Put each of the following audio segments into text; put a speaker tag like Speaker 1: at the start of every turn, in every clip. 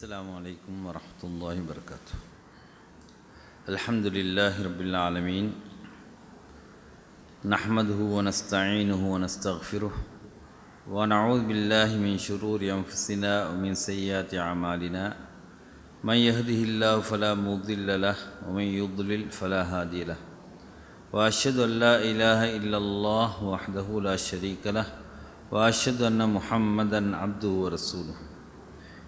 Speaker 1: السلام عليكم ورحمة الله وبركاته. الحمد لله رب العالمين. نحمده ونستعينه ونستغفره ونعوذ بالله من شرور أنفسنا ومن سيئات أعمالنا. من يهده الله فلا مضل له ومن يضلل فلا هادي له. وأشهد أن لا إله إلا الله وحده لا شريك له. وأشهد أن محمدا عبده ورسوله.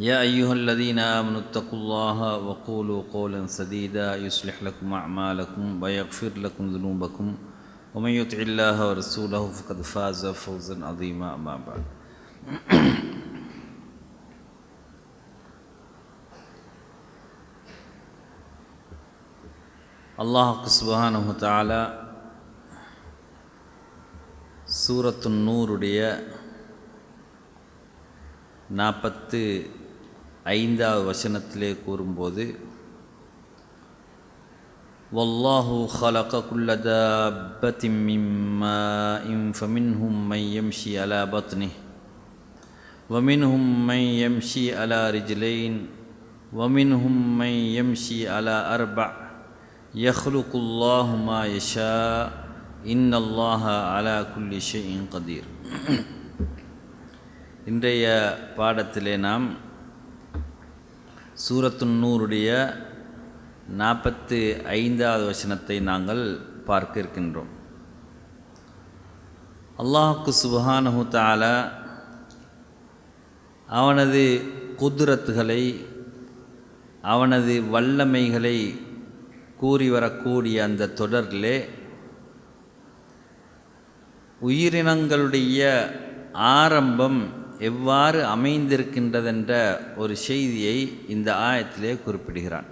Speaker 1: يا أيها الذين آمنوا اتقوا الله وقولوا قولا سديدا يصلح لكم أعمالكم ويغفر لكم ذنوبكم ومن يطع الله ورسوله فقد فاز فوزا عظيما أما بعد அல்லாஹுக்கு சுபஹானஹு தஆலா சூரத்து நூருடைய நாற்பத்து ஐந்தாவது வசனத்திலே கூறும்போது வல்லாஹு خلق كل دابة من ماء فمنهم من يمشي على بطنه ومنهم من يمشي على رجلين ومنهم من يمشي على أربع يخلق الله ما يشاء إن الله على كل شيء قدير இன்றைய பாடத்திலே நாம் சூரத்துன்னூருடைய நாற்பத்து ஐந்தாவது வசனத்தை நாங்கள் பார்க்க இருக்கின்றோம். அல்லாஹுக்கு சுபஹானஹு தால அவனது குதிரத்துகளை அவனது வல்லமைகளை கூறி வரக்கூடிய அந்த தொடரிலே உயிரினங்களுடைய ஆரம்பம் எவ்வாறு அமைந்திருக்கின்றதென்ற ஒரு செய்தியை இந்த ஆயத்திலே குறிப்பிடுகிறான்.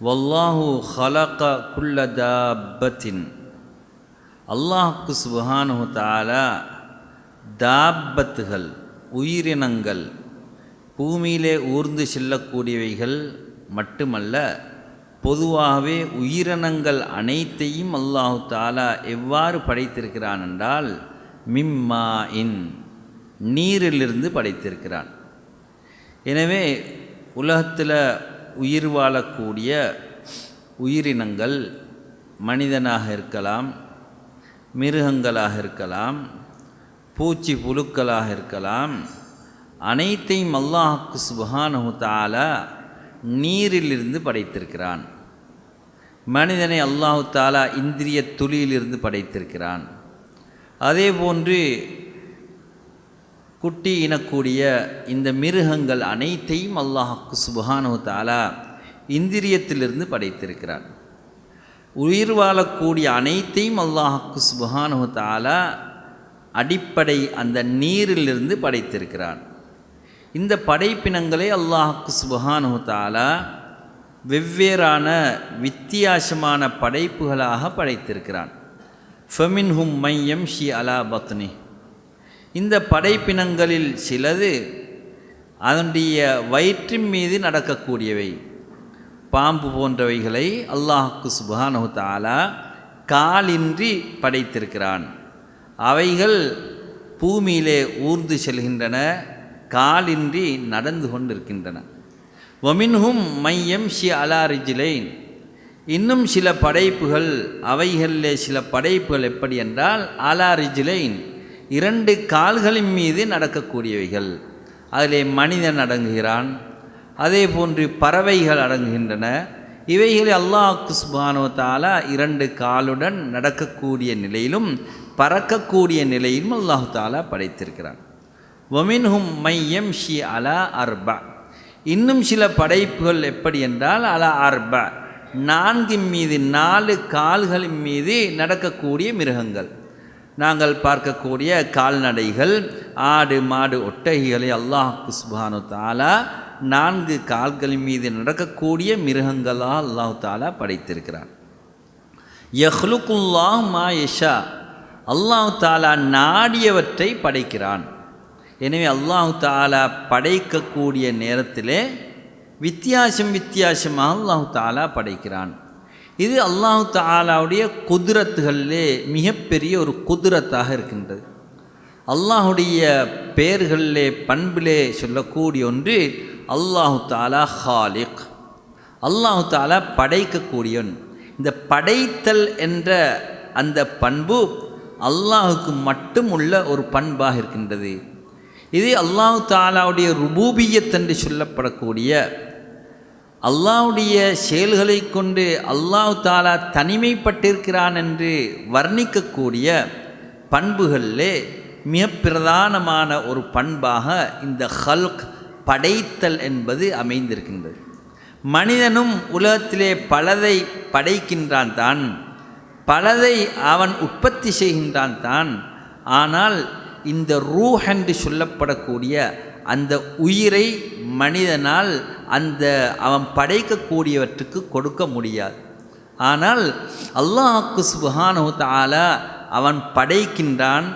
Speaker 1: வல்லாஹு ஹலக குல்லதாபத்தின் அல்லாஹுக்கு சுபஹானு தாலா தாபத்துகள் உயிரினங்கள் பூமியிலே ஊர்ந்து செல்லக்கூடியவைகள் மட்டுமல்ல பொதுவாகவே உயிரினங்கள் அனைத்தையும் அல்லாஹு தாலா எவ்வாறு படைத்திருக்கிறான் என்றால் மிம்மா இன் நீரிலிருந்து படைத்திருக்கிறான். எனவே உலகத்தில் உயிர் வாழக்கூடிய உயிரினங்கள் மனிதனாக இருக்கலாம் மிருகங்களாக இருக்கலாம் பூச்சி புழுக்களாக இருக்கலாம் அனைத்தையும் அல்லாஹுக்கு சுபஹானஹு தாலா நீரிலிருந்து படைத்திருக்கிறான். மனிதனை அல்லாஹு தாலா இந்திரிய துளியிலிருந்து படைத்திருக்கிறான். அதே போன்று குட்டி இனக்கூடிய இந்த மிருகங்கள் அனைத்தையும் அல்லாஹுக்கு சுபஹானு தாலா இந்திரியத்திலிருந்து படைத்திருக்கிறான் உயிர் வாழக்கூடிய அனைத்தையும் அல்லாஹாக்கு சுபஹானு தாலா அடிப்படை அந்த நீரிலிருந்து படைத்திருக்கிறான் இந்த படைப்பினங்களை அல்லாஹாக்கு சுபஹானு தாலா வெவ்வேறான வித்தியாசமான படைப்புகளாக படைத்திருக்கிறான் ஃபெமின் ஹும் மையம் ஷி அலா பத்னி. இந்த படைப்பினங்களில் சிலது அதனுடைய வயிற்றின் மீது நடக்கக்கூடியவை. பாம்பு போன்றவைகளை அல்லாஹுக்கு சுபானு தாலா காலின்றி படைத்திருக்கிறான். அவைகள் பூமியிலே ஊர்ந்து செல்கின்றன காலின்றி நடந்து கொண்டிருக்கின்றன. ஒமின்ஹும் மையம் ஷி அலாரிஜிலைன் இன்னும் சில படைப்புகள் அவைகளிலே சில படைப்புகள் எப்படி என்றால் அலாரிஜிலைன் இரண்டு கால்களின் மீது நடக்கக்கூடியவைகள். அதிலே மனிதன் அடங்குகிறான். அதே போன்று பறவைகள் அடங்குகின்றன. இவைகளை அல்லாஹ் குஸ்பானோ தாலா இரண்டு காலுடன் நடக்கக்கூடிய நிலையிலும் பறக்கக்கூடிய நிலையிலும் அல்லாஹு தாலா படைத்திருக்கிறான். ஒமின்ஹும் மையம் ஷி அலா அர்பா. இன்னும் சில படைப்புகள் எப்படி என்றால் அலா அர்பா. நான்கின் மீது நாலு கால்களின் மீது நடக்கக்கூடிய மிருகங்கள். நாங்கள் பார்க்கக்கூடிய கால்நடைகள் ஆடு மாடு ஒட்டகைகளை அல்லாஹ் குஸ்பானு தாலா நான்கு கால்கள் மீது நடக்கக்கூடிய மிருகங்களாக அல்லாஹு தாலா படைத்திருக்கிறான். யஹ்லுக்குல்லா மா யஷா. அல்லாஹு தாலா நாடியவற்றை படைக்கிறான். எனவே அல்லாஹு தாலா படைக்கக்கூடிய நேரத்திலே வித்தியாசம் வித்தியாசமாக அல்லாஹு தாலா படைக்கிறான். இது அல்லாஹு தாலாவுடைய குதிரத்துகளிலே மிகப்பெரிய ஒரு குதிரத்தாக இருக்கின்றது. அல்லாஹுடைய பெயர்களிலே பண்பிலே சொல்லக்கூடிய ஒன்று அல்லாஹு தாலா ஹாலிக். அல்லாஹு தாலா படைக்கக்கூடியவன் இந்த படைத்தல் என்ற அந்த பண்பு அல்லாஹுக்கு மட்டும் உள்ள ஒரு பண்பாக இருக்கின்றது. இது அல்லாஹு தாலாவுடைய ருபூபியத் என்று சொல்லப்படக்கூடிய அல்லாவுடைய செயல்களை கொண்டு அல்லாஹ் தாலா தனிமைப்பட்டிருக்கிறான் என்று வர்ணிக்கக்கூடிய பண்புகளிலே மிக பிரதானமான ஒரு பண்பாக இந்த ஹல்க் படைத்தல் என்பது அமைந்திருக்கின்றது. மனிதனும் உலகத்திலே பலதை படைக்கின்றான் தான் பலதை அவன் உற்பத்தி செய்கின்றான் தான். ஆனால் இந்த ரூஹ் என்று சொல்லப்படக்கூடிய அந்த உயிரை மனிதனால் அந்த அவன் படைக்கக்கூடியவற்றுக்கு கொடுக்க முடியாது. ஆனால் அல்லாஹுக்கு சுபஹானு தாலா அவன் படைக்கின்றான்.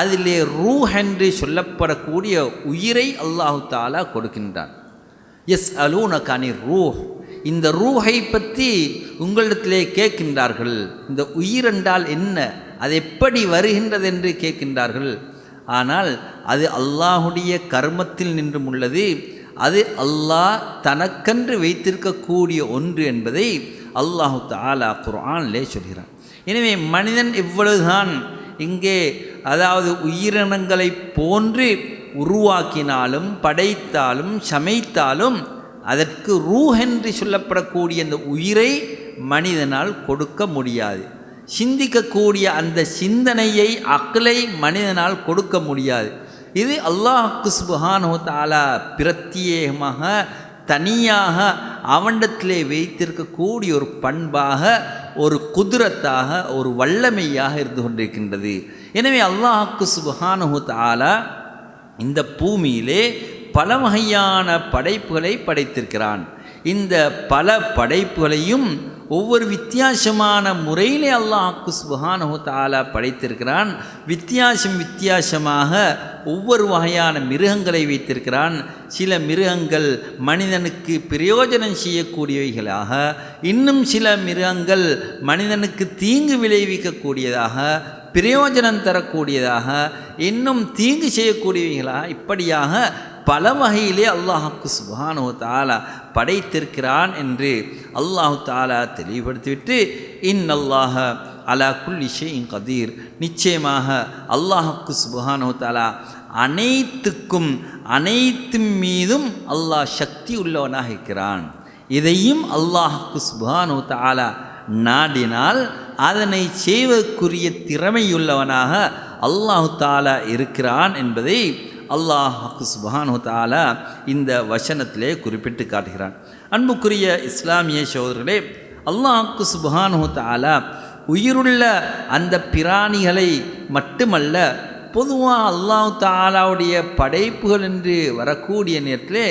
Speaker 1: அதிலே ரூ என்று சொல்லப்படக்கூடிய உயிரை அல்லாஹு தாலா கொடுக்கின்றான். எஸ் அலூனகானி ரூ இந்த ரூஹை பற்றி உங்களிடத்திலே கேட்கின்றார்கள். இந்த உயிர் என்றால் என்ன? அது எப்படி வருகின்றது என்று கேட்கின்றார்கள். ஆனால் அது அல்லாஹுடைய கர்மத்தில் நின்றும் உள்ளது. அது அல்லாஹ் தனக்கென்று வைத்திருக்கக்கூடிய ஒன்று என்பதை அல்லாஹு தாலா குர்ஆனிலே சொல்கிறான். எனவே மனிதன் இவ்வளவுதான் இங்கே அதாவது உயிரினங்களை போன்று உருவாக்கினாலும் படைத்தாலும் சமைத்தாலும் அதற்கு ரூஹ் என்று சொல்லப்படக்கூடிய அந்த உயிரை மனிதனால் கொடுக்க முடியாது. சிந்திக்கக்கூடிய அந்த சிந்தனையை அக்கலை மனிதனால் கொடுக்க முடியாது. இது அல்லாஹுக்கு சுபஹானோ தாலா பிரத்யேகமாக தனியாக அவண்டத்திலே வைத்திருக்கக்கூடிய ஒரு பண்பாக ஒரு குதிரத்தாக ஒரு வல்லமையாக இருந்து கொண்டிருக்கின்றது. எனவே அல்லாஹுக்கு சுபஹானு தாலா இந்த பூமியிலே பல வகையான படைப்புகளை படைத்திருக்கிறான். இந்த பல படைப்புகளையும் ஒவ்வொரு வித்தியாசமான முறையிலே அல்லாஹ் சுபஹானஹு தாலா படைத்திருக்கிறான். வித்தியாசம் வித்தியாசமாக ஒவ்வொரு வகையான மிருகங்களை வைத்திருக்கிறான். சில மிருகங்கள் மனிதனுக்கு பிரயோஜனம் செய்யக்கூடியவைகளாக இன்னும் சில மிருகங்கள் மனிதனுக்கு தீங்கு விளைவிக்கக்கூடியதாக பிரயோஜனம் தரக்கூடியதாக இன்னும் தீங்கு செய்யக்கூடியவைகளாக இப்படியாக பல வகையிலே அல்லாஹுக்கு சுபானோ தாலா படைத்திருக்கிறான் என்று அல்லாஹு தாலா தெளிவுபடுத்திவிட்டு இன் அல்லாஹ அலா குல்லி கதீர். நிச்சயமாக அல்லாஹுக்கு சுபஹானு தாலா அனைத்துக்கும் அனைத்தும் மீதும் அல்லாஹ் சக்தி உள்ளவனாக இருக்கிறான். இதையும் அல்லாஹுக்கு சுபஹானு தாலா நாடினால் அதனை செய்வதற்குரிய திறமையுள்ளவனாக அல்லாஹு தாலா இருக்கிறான் என்பதை அல்லாஹு சுபானு தாலா இந்த வசனத்திலே குறிப்பிட்டு காட்டுகிறான். அன்புக்குரிய இஸ்லாமிய சோதர்களே அல்லாஹ் சுபானு தாலா உயிருள்ள அந்த பிராணிகளை மட்டுமல்ல பொதுவாக அல்லாஹு தாலாவுடைய படைப்புகள் என்று வரக்கூடிய நேரத்திலே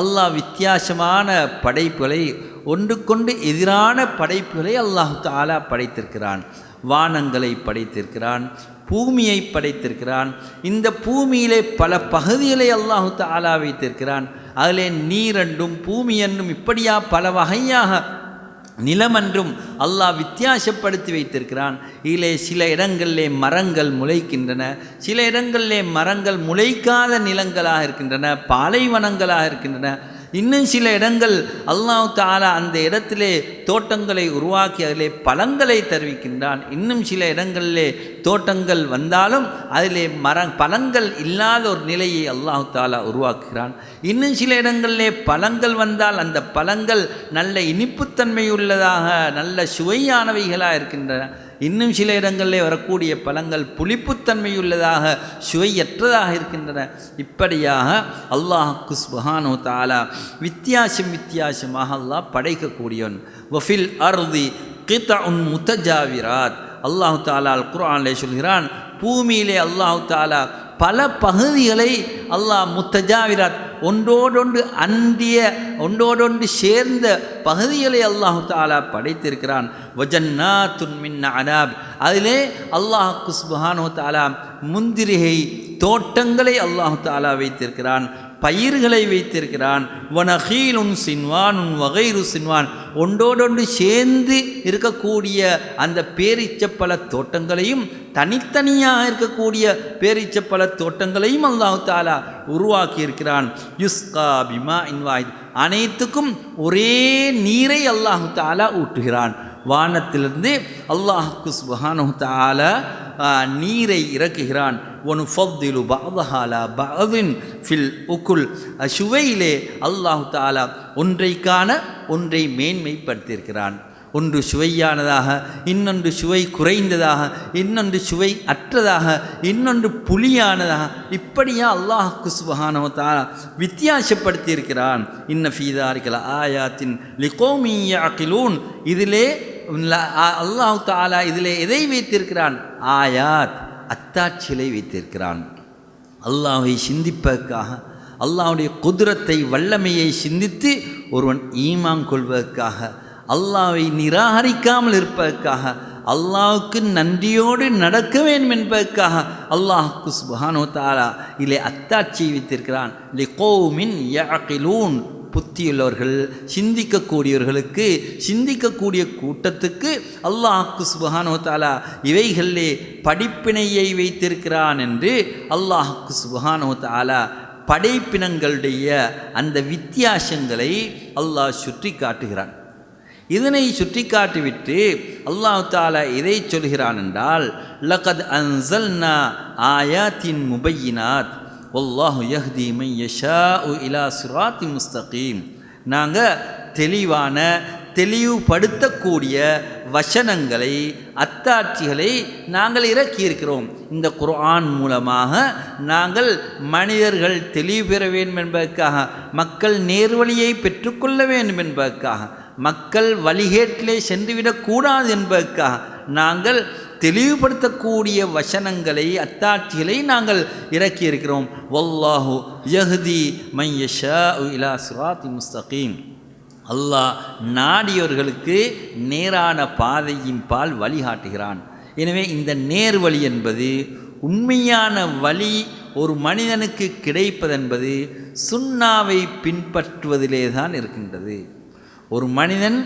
Speaker 1: அல்லாஹ் வித்தியாசமான படைப்புகளை ஒன்றுக்கொண்டு எதிரான படைப்புகளை அல்லாஹு தாலா படைத்திருக்கிறான். வானங்களை படைத்திருக்கிறான். பூமியை படைத்திருக்கிறான். இந்த பூமியிலே பல பகுதிகளை அல்லாஹு தாலா வைத்திருக்கிறான். அதிலே நீரென்றும் பூமி என்றும் இப்படியா பல வகையாக நிலமன்றும் அல்லாஹ் வித்தியாசப்படுத்தி வைத்திருக்கிறான். இதிலே சில இடங்களிலே மரங்கள் முளைக்கின்றன. சில இடங்களிலே மரங்கள் முளைக்காத நிலங்களாக இருக்கின்றன. பாலைவனங்களாக இருக்கின்றன. இன்னும் சில இடங்கள் அல்லாஹ் தாலா அந்த இடத்திலே தோட்டங்களை உருவாக்கி அதிலே பழங்களை தெரிவிக்கின்றான். இன்னும் சில இடங்களிலே தோட்டங்கள் வந்தாலும் அதிலே மர பழங்கள் இல்லாத ஒரு நிலையை அல்லாஹு தாலா உருவாக்குகிறான். இன்னும் சில இடங்களிலே பழங்கள் வந்தால் அந்த பழங்கள் நல்ல இனிப்புத்தன்மை உள்ளதாக நல்ல சுவையானவைகளாக இருக்கின்றன. இன்னும் சில இடங்களிலே வரக்கூடிய பழங்கள் புளிப்புத்தன்மையுள்ளதாக சுவையற்றதாக இருக்கின்றன. இப்படியாக அல்லாஹுக்கு சுபஹானு தாலா வித்தியாசம் வித்தியாசமாக அல்லாஹ் படைக்கக்கூடியவன். வஃபில் அருதி கிதா உன் முத்தஜாவிராத் அல்லாஹு தாலா அல் குரான்லே சொல்கிறான் பூமியிலே அல்லாஹு தாலா பல பகுதிகளை அல்லாஹ் முத்தஜாவிராத் ஒன்றோடொன்று அந்திய ஒன்றோடொன்று சேர்ந்த பகுதிகளை அல்லாஹு தாலா படைத்திருக்கிறான். வஜன்னா துன்மின் அனாப். அதிலே அல்லாஹ் குஸ்பஹானோ தாலா முந்திரிகை தோட்டங்களை அல்லாஹு தாலா வைத்திருக்கிறான். பயிர்களை வைத்திருக்கிறான். வனஹீலுன் சின்வான் உன் வகைரு சின்வான். ஒன்றோடொன்று சேர்ந்து இருக்கக்கூடிய அந்த பேரிச்சப்பழ தோட்டங்களையும் தனித்தனியாக இருக்கக்கூடிய பேரிச்சப்பழ தோட்டங்களையும் அல்லாஹு தாலா உருவாக்கி இருக்கிறான் யுஸ்கா பிமா இன்வாய் அனைத்துக்கும் ஒரே நீரை அல்லாஹு தாலா ஊட்டுகிறான். வானத்திலிருந்து அல்லாஹ் சுபஹானு தாலா நீரை இறக்குகிறான். ஒனு ஃபப்திலு பாதஹாலா பஹின் ஃபில் உக்குல் சுவையிலே அல்லாஹு தாலா ஒன்றைக்கான ஒன்றை மேன்மைப்படுத்தியிருக்கிறான். ஒன்று சுவையானதாக இன்னொன்று சுவை குறைந்ததாக இன்னொன்று சுவை அற்றதாக இன்னொன்று புலியானதாக இப்படியா அல்லாஹ் குஸ்பஹானோ தாலா வித்தியாசப்படுத்தியிருக்கிறான். இன்ன ஃபீதாரிக்கல ஆயாத்தின் லிகோமியாக்கிலூன் இதிலே அல்லாஹு தாலா இதில் எதை வைத்திருக்கிறான்? ஆயாத் அத்தாட்சிகளை வைத்திருக்கிறான். அல்லாஹை சிந்திப்பதற்காக அல்லாஹுடைய குதிரத்தை வல்லமையை சிந்தித்து ஒருவன் ஈமான் கொள்வதற்காக அல்லாவை நிராகரிக்காமல் இருப்பதற்காக அல்லாவுக்கு நன்றியோடு நடக்க வேண்டும் என்பதற்காக அல்லாஹ் குஸ்பஹானோ தாலா இல்லை அத்தாட்சியை வைத்திருக்கிறான். லிகோமின் யாக்கிலூன் புத்தியுள்ளவர்கள் சிந்திக்கக்கூடியவர்களுக்கு சிந்திக்கக்கூடிய கூட்டத்துக்கு அல்லாஹ் சுபஹானோ இவைகளிலே படிப்பினையை வைத்திருக்கிறான் என்று அல்லாஹ் சுபஹானோ படைப்பினங்களுடைய அந்த வித்தியாசங்களை அல்லாஹ் சுற்றி காட்டுகிறான் இதனை சுற்றி காட்டிவிட்டு அல்லாஹ் தாலா இதை சொல்கிறான் என்றால் லகத் அன்சல்னா ஆயாத்தின் முபையினாத் ஒல்லாஹு யஹ்தீமை யஷா உ இலா சுராத்தி முஸ்தகீம். நாங்கள் தெளிவான தெளிவுபடுத்தக்கூடிய வசனங்களை அத்தாட்சிகளை நாங்கள் இறக்கியிருக்கிறோம். இந்த குர்ஆன் மூலமாக நாங்கள் மனிதர்கள் தெளிவு பெற வேண்டும் என்பதற்காக மக்கள் நேர்வழியை பெற்றுக்கொள்ள வேண்டும் என்பதற்காக மக்கள் வழிகேட்டிலே சென்றுவிடக்கூடாது என்பதற்காக நாங்கள் தெளிவுபடுத்தக்கூடிய வசனங்களை அத்தாட்சிகளை நாங்கள் இறக்கியிருக்கிறோம். வல்லாஹு யஹ்தி மையஷா இலா சிராத்தி முஸ்தகீம். அல்லாஹ் நாடியவர்களுக்கு நேரான பாதையின் பால் வழிகாட்டுகிறான். எனவே இந்த நேர்வழி என்பது உண்மையான வழி ஒரு மனிதனுக்கு கிடைப்பதென்பது சுண்ணாவை பின்பற்றுவதிலே தான் இருக்கின்றது. ஒரு மனிதன்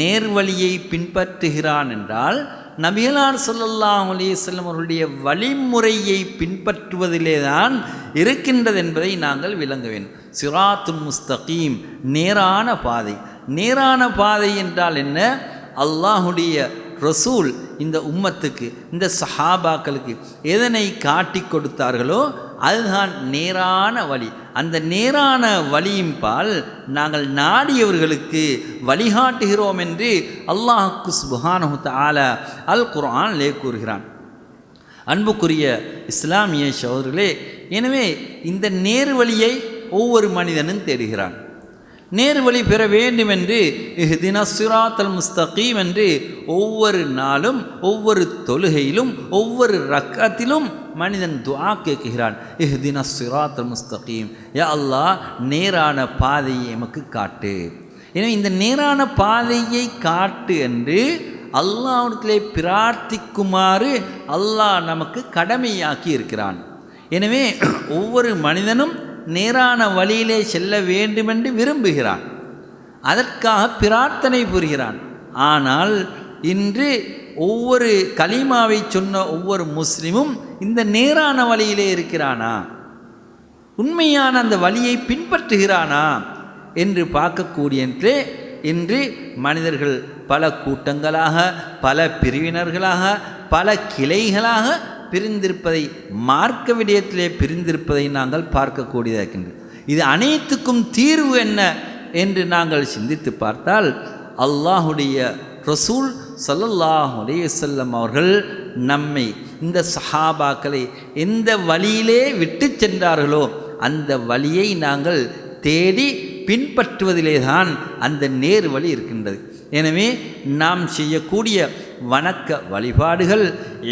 Speaker 1: நேர்வழியை பின்பற்றுகிறான் என்றால் நபியலார் சொல்லல்லாம் அலிசல்லம் அவர்களுடைய வழிமுறையை பின்பற்றுவதிலே தான் இருக்கின்றது என்பதை நாங்கள் விளங்க வேண்டும் சிராத்துல் முஸ்தகீம் நேரான பாதை. நேரான பாதை என்றால் என்ன? அல்லாஹுடைய ரசூல் இந்த உம்மத்துக்கு இந்த சஹாபாக்களுக்கு எதனை காட்டி கொடுத்தார்களோ அதுதான் நேரான வழி. அந்த நேரான வழியின் பால் நாங்கள் நாடியவர்களுக்கு வழிகாட்டுகிறோம் என்று அல்லாஹுக்கு சுபஹானு தால அல் குரான் லே கூறுகிறான். அன்புக்குரிய இஸ்லாமிய சோதர்களே எனவே இந்த நேர் வழியை ஒவ்வொரு மனிதனும் தேடுகிறான். நேர்வழி பெற வேண்டும் என்று தினசுராத்தல் முஸ்தகீம் என்று ஒவ்வொரு நாளும் ஒவ்வொரு தொழுகையிலும் ஒவ்வொரு ரக்கத்திலும் மனிதன் துவா கேட்கிறான். இஹ்தின சிராத்தல் முஸ்தகீம். யா அல்லாஹ் நேரான பாதையை எமக்கு காட்டு. எனவே இந்த நேரான பாதையை காட்டு என்று அல்லாஹ்விடத்திலே பிரார்த்திக்குமாறு அல்லாஹ் நமக்கு கடமையாக்கி இருக்கிறான். எனவே ஒவ்வொரு மனிதனும் நேரான வழியிலே செல்ல வேண்டுமென்று விரும்புகிறான். அதற்காக பிரார்த்தனை புரிகிறான். ஆனால் இன்று ஒவ்வொரு கலிமாவை சொன்ன ஒவ்வொரு முஸ்லிமும் இந்த நேரான வழியிலே இருக்கிறானா? உண்மையான அந்த வழியை பின்பற்றுகிறானா என்று பார்க்கக்கூடிய இன்று மனிதர்கள் பல கூட்டங்களாக பல பிரிவினர்களாக பல கிளைகளாக பிரிந்திருப்பதை மார்க்க விடயத்திலே பிரிந்திருப்பதை நாங்கள் பார்க்கக்கூடியதாக இருக்கின்றது. இது அனைத்துக்கும் தீர்வு என்ன என்று நாங்கள் சிந்தித்து பார்த்தால் அல்லாஹுடைய ரசூல் சல்லல்லாஹ் செல்லம் அவர்கள் நம்மை இந்த சஹாபாக்களை எந்த வழியிலே விட்டு சென்றார்களோ அந்த வழியை நாங்கள் தேடி பின்பற்றுவதிலே தான் அந்த நேர் வழி இருக்கின்றது. எனவே நாம் செய்யக்கூடிய வணக்க வழிபாடுகள்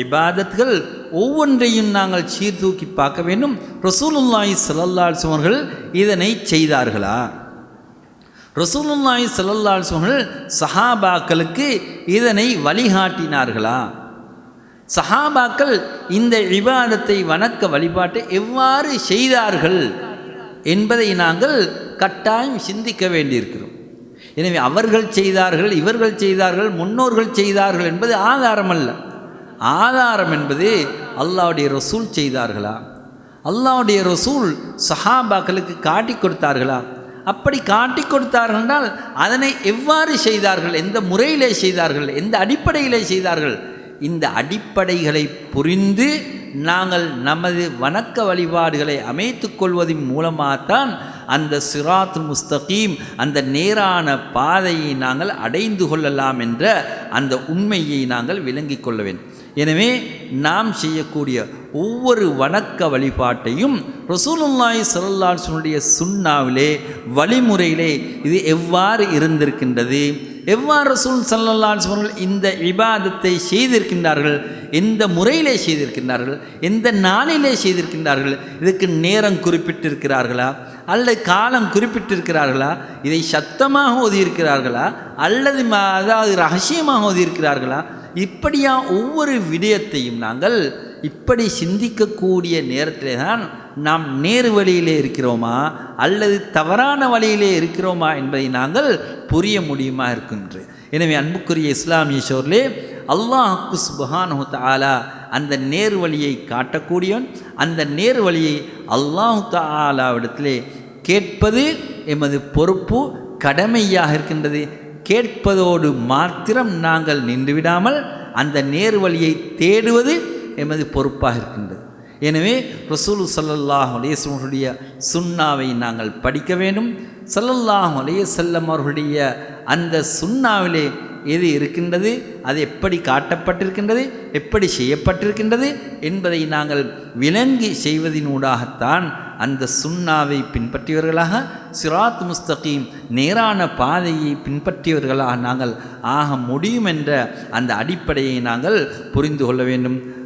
Speaker 1: இபாதத்துகள் ஒவ்வொன்றையும் நாங்கள் சீர்தூக்கி பார்க்க வேண்டும். ரசூலுல்லாய் ஸல்லல்லாஹு சுவர்கள் இதனை செய்தார்களா? ரசூலுல்லாய் ஸல்லல்லாஹு சுவர்கள் சஹாபாக்களுக்கு இதனை வழிகாட்டினார்களா? சஹாபாக்கள் இந்த இபாதத்தை வணக்க வழிபாட்டை எவ்வாறு செய்தார்கள் என்பதை நாங்கள் கட்டாயம் சிந்திக்க வேண்டியிருக்கிறோம். எனவே அவர்கள் செய்தார்கள் இவர்கள் செய்தார்கள் முன்னோர்கள் செய்தார்கள் என்பது ஆதாரம் அல்ல ஆதாரம் என்பது அல்லாவுடைய ரசூல் செய்தார்களா? அல்லாவுடைய ரசூல் சஹாபாக்களுக்கு காட்டி கொடுத்தார்களா? அப்படி காட்டி கொடுத்தார்கள் என்றால் அதனை எவ்வாறு செய்தார்கள்? எந்த முறையிலே செய்தார்கள்? எந்த அடிப்படையிலே செய்தார்கள்? இந்த அடிப்படைகளை புரிந்து நாங்கள் நமது வணக்க வழிபாடுகளை அமைத்து கொள்வதன் மூலமாகத்தான் அந்த சிராத் முஸ்தகீம் அந்த நேரான பாதையை நாங்கள் அடைந்து கொள்ளலாம் என்ற அந்த உண்மையை நாங்கள் விளங்கிக் கொள்ள வேண்டும். எனவே நாம் செய்யக்கூடிய ஒவ்வொரு வணக்க வழிபாட்டையும் ரசூலுல்லாய் சல்லாஹனுடைய சுண்ணாவிலே வழிமுறையிலே இது எவ்வாறு இருந்திருக்கின்றது? எவ்வாறு ரசூல் சல்லல்லாஸ் அவர்கள் இந்த இபாதத்தை செய்திருக்கின்றார்கள்? எந்த முறையிலே செய்திருக்கின்றார்கள்? எந்த நாளிலே செய்திருக்கின்றார்கள்? இதுக்கு நேரம் குறிப்பிட்டிருக்கிறார்களா? அல்லது காலம் குறிப்பிட்டிருக்கிறார்களா? இதை சத்தமாக ஓதியிருக்கிறார்களா அல்லது ம- அதாவது ரகசியமாக ஓதியிருக்கிறார்களா இப்படியா ஒவ்வொரு விடயத்தையும் நாங்கள் இப்படி சிந்திக்கக்கூடிய நேரத்திலே தான் நாம் நேர் வழியிலே இருக்கிறோமா அல்லது தவறான வழியிலே இருக்கிறோமா என்பதை நாங்கள் புரிய முடியுமா இருக்கின்றது எனவே அன்புக்குரிய இஸ்லாமிய சோர்லே அல்லாஹுக்கு சுபஹானு தாலா அந்த நேர் வழியை காட்டக்கூடியவன் அந்த நேர் வழியை அல்லாஹு தாலாவிடத்திலே கேட்பது எமது பொறுப்பு கடமையாக இருக்கின்றது. கேட்பதோடு மாத்திரம் நாங்கள் நின்றுவிடாமல் அந்த நேர் வழியை தேடுவது எமது பொறுப்பாக இருக்கின்றது. எனவே ரசூல் சல்லல்லாஹ் அலைஹி சுண்ணாவை அவர்களுடைய நாங்கள் படிக்க வேண்டும். சல்லல்லாஹ் அலையசல்லம் அவர்களுடைய அந்த சுன்னாவிலே எது இருக்கின்றது அது எப்படி காட்டப்பட்டிருக்கின்றது எப்படி செய்யப்பட்டிருக்கின்றது என்பதை நாங்கள் விளங்கி செய்வதினூடாகத்தான் அந்த சுண்ணாவை பின்பற்றியவர்களாக சிராத் முஸ்தகீம் நேரான பாதையை பின்பற்றியவர்களாக நாங்கள் ஆக முடியும் என்ற அந்த அடிப்படையை நாங்கள் புரிந்து கொள்ள வேண்டும்.